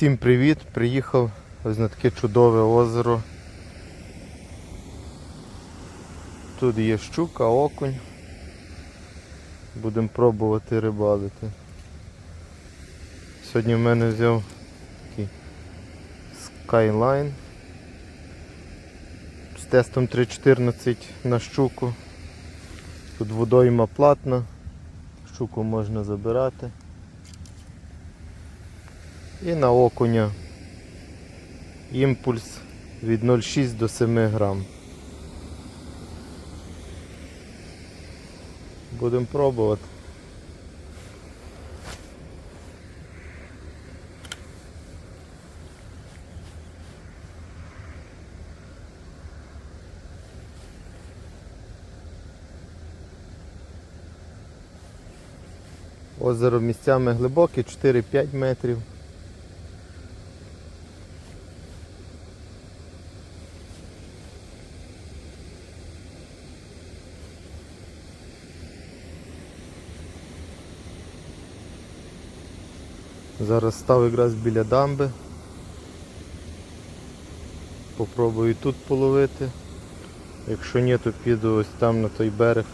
Всім привіт! Приїхав ось на таке чудове озеро. Тут є щука, окунь. Будемо пробувати рибалити. Сьогодні в мене взяв такий Skyline з тестом 3.14 на щуку. Тут водойма платна, щуку можна забирати. І на окуня імпульс від 0,6 до 7 грам. Будемо пробувати. Озеро місцями глибоке, 4-5 метрів. Зараз став якраз біля дамби. Попробую тут половити. Якщо ні, то піду ось там на той берег.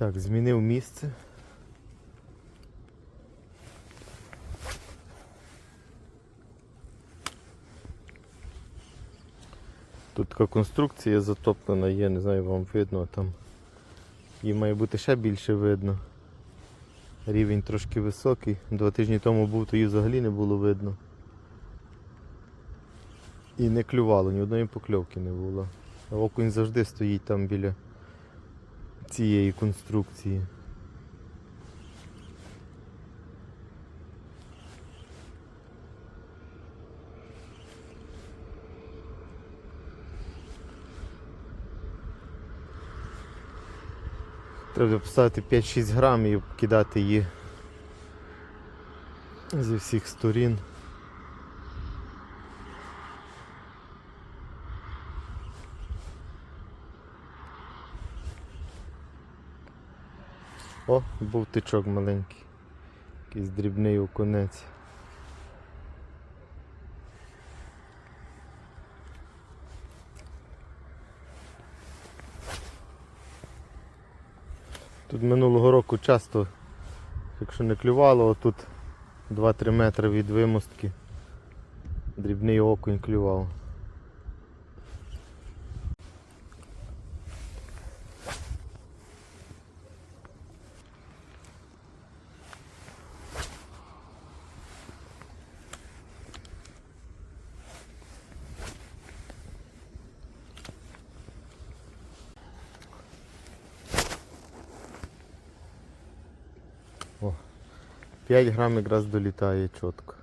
Так, змінив місце. Тут така конструкція затоплена є, не знаю, вам видно там. Її має бути ще більше видно. Рівень трошки високий. Два тижні тому був, то її взагалі не було видно. І не клювало, ні одної покльовки не було. Окунь завжди стоїть там біля цієї конструкції. Треба поставити 5-6 грам і кидати її зі всіх сторін. О, був тичок маленький. Якийсь дрібний окунець. Тут минулого року часто, якщо не клювало, тут 2-3 метри від вимостки дрібний окунь клював. О, 5 грам якраз долітає чітко.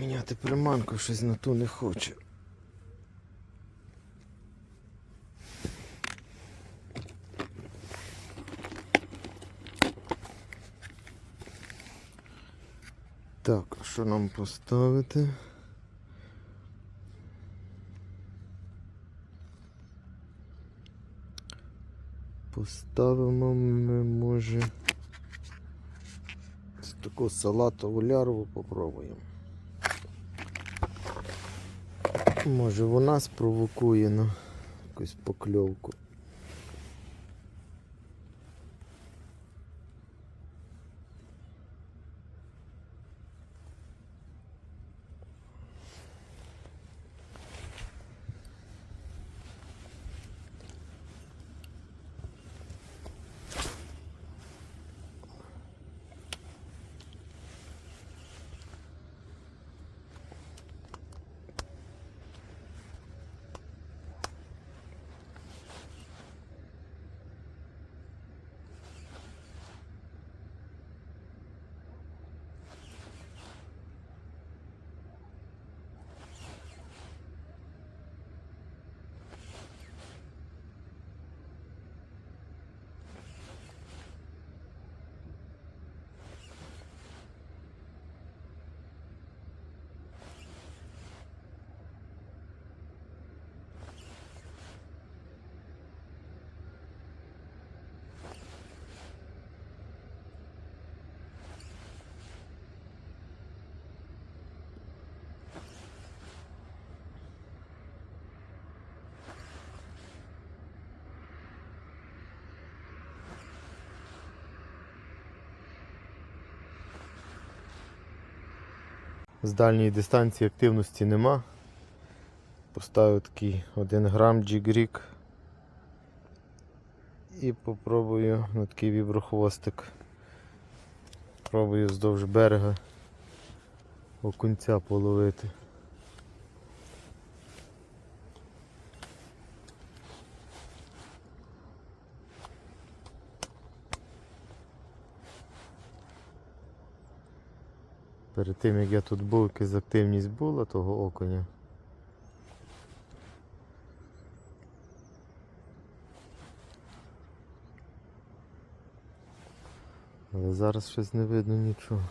Міняти приманку щось на ту не хоче. Так, що нам поставити? Поставимо ми, може. Таку салатову лярву попробуємо. Може вона спровокує на якусь покльовку. З дальньої дистанції активності нема. Поставив такий 1 грам джігрік І попробую на такий віброхвостик. Пробую вздовж берега окунця половити. Перед тим як я тут був, якась активність була того окуня. Але зараз щось не видно нічого.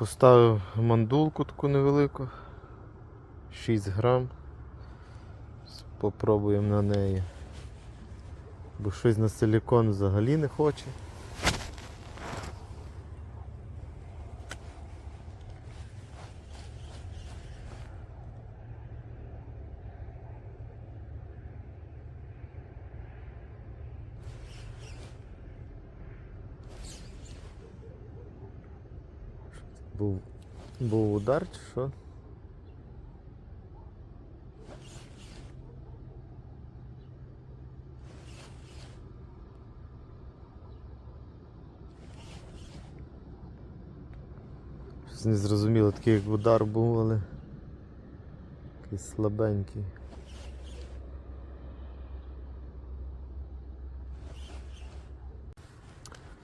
Поставив мандулку таку невелику, 6 грам. Попробуємо на неї. Бо щось на силікон взагалі не хоче. Був, був удар чи що? Щось не зрозуміло, такий як удар був, але якийсь слабенький.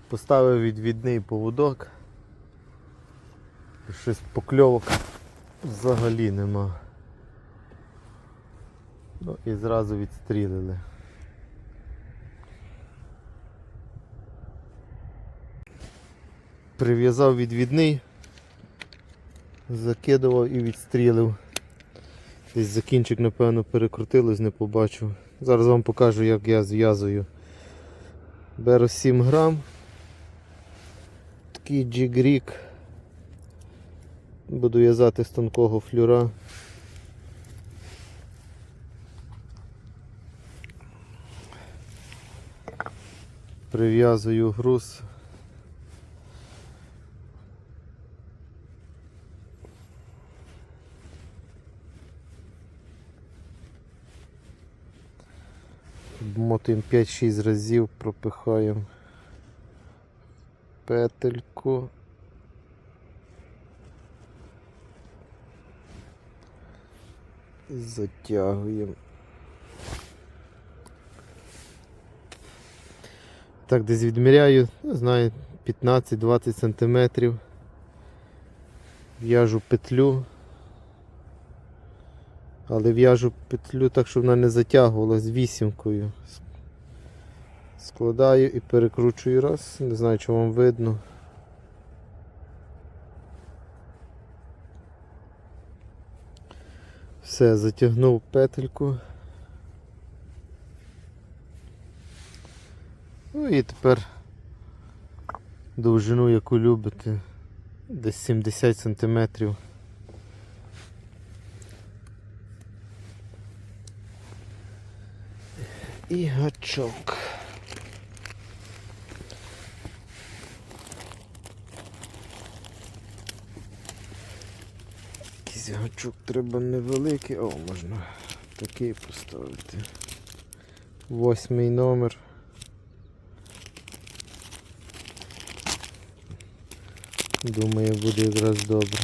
Поставив відвідний поводок. Щось покльовок взагалі нема. Ну і зразу відстрілили. Прив'язав відвідний, закидував і відстрілив. Десь закінчик, напевно, перекрутилось, не побачив. Зараз вам покажу, як я зв'язую. Беру 7 грам. Такий джигрік. Буду в'язати з тонкого флюра. Прив'язую груз. Мотуємо 5-6 разів, пропихаємо петельку. Затягуємо. Так, десь відміряю, знаю, 15-20 сантиметрів. В'яжу петлю. Але в'яжу петлю так, щоб вона не затягувалась вісімкою. Складаю і перекручую раз. Не знаю, чи вам видно. Все, затягнув петельку. Ну і тепер довжину, яку любите, десь 70 сантиметрів. І гачок. Якийсь гачок треба невеликий, о, можна такий поставити. Восьмий номер. Думаю, буде якраз добре.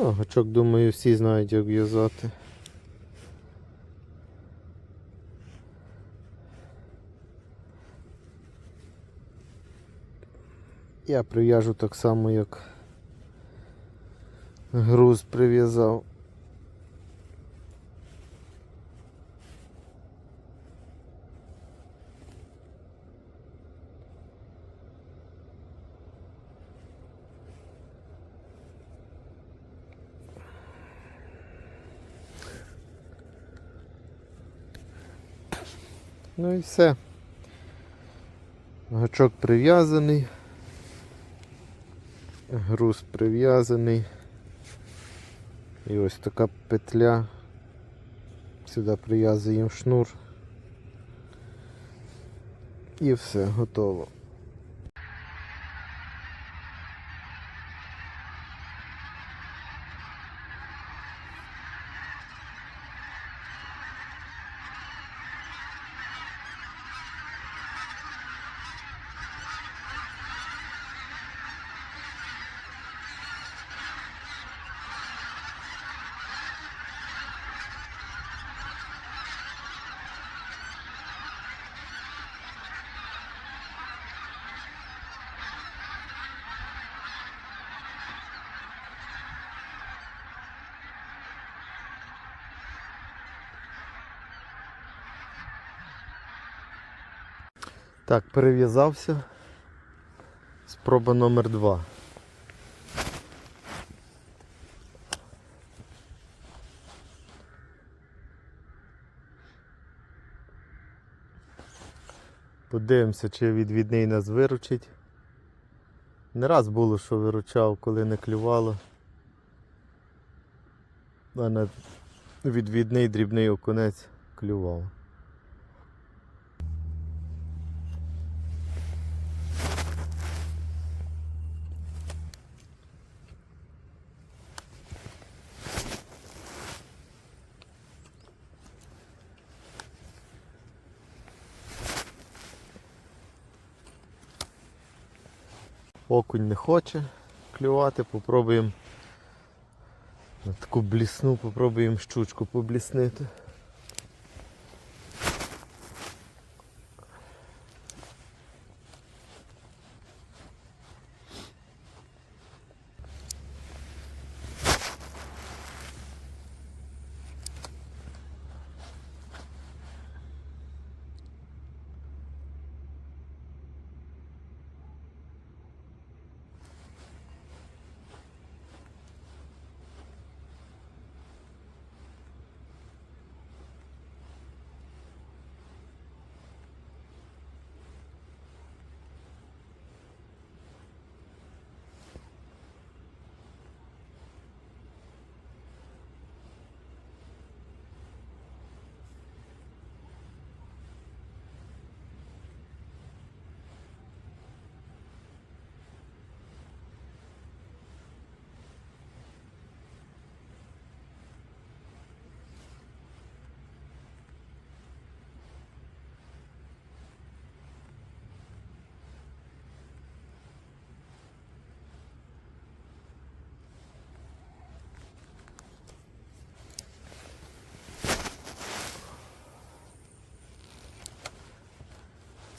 О, гачок, думаю, всі знають, як в'язати. Я прив'яжу так само, як груз прив'язав. Ну і все. Гачок прив'язаний. Груз прив'язаний. І ось така петля. Сюди прив'язуємо шнур. І все, готово. Так, перев'язався. Спроба номер два. Подивимося, чи відвідний нас виручить. Не раз було, що виручав, коли не клювало. А на відвідний дрібний окунець клював. Окунь не хоче клювати, попробуємо на таку блісну, попробуємо щучку побліснити.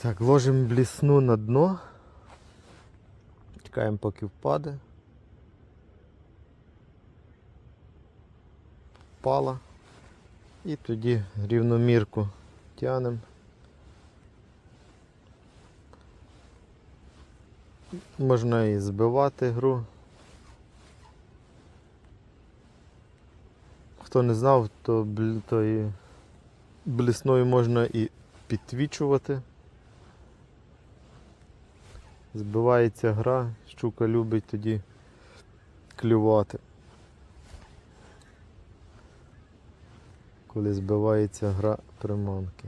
Так, ложимо блісну на дно. Чекаємо поки впаде. Впала. І тоді рівномірку тянемо. Можна і збивати гру. Хто не знав, то, то і блісною можна і підтвічувати. Збивається гра, щука любить тоді клювати. Коли збивається гра приманки.